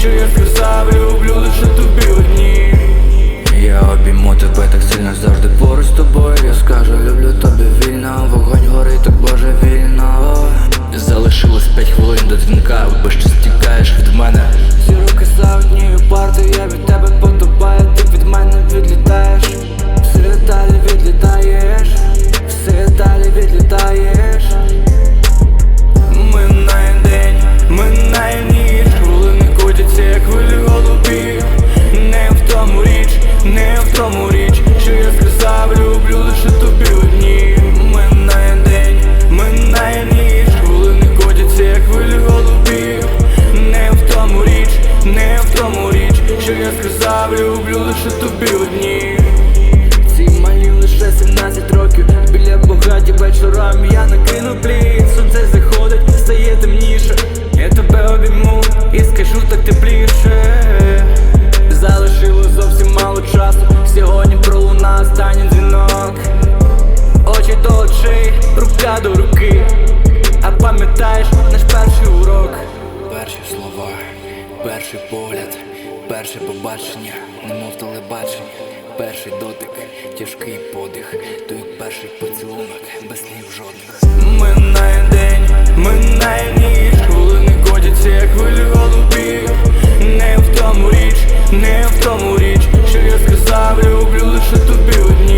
sure you're тому річ, що я сказав, люблю лише тобі одні. Минає день, минає ніч, Коли не котяться, як хвилі голубів. Не в тому річ, не в тому річ, що я сказав, люблю лише тобі одні. Ці малі лише 17 років. Біля богаті вечорами я накину плід. Сонце заходить, стає темніше. Я тебе обійму і скажу так тепліше. перший погляд, перше побачення, немов телебачення, перший дотик, тяжкий подих, той перший поцілунок, без слів жодних. Минає день, минає ніч, коли не котяться, як хвилі голубі. Не в тому річ, не в тому річ, що я сказав, люблю лише тобі одні.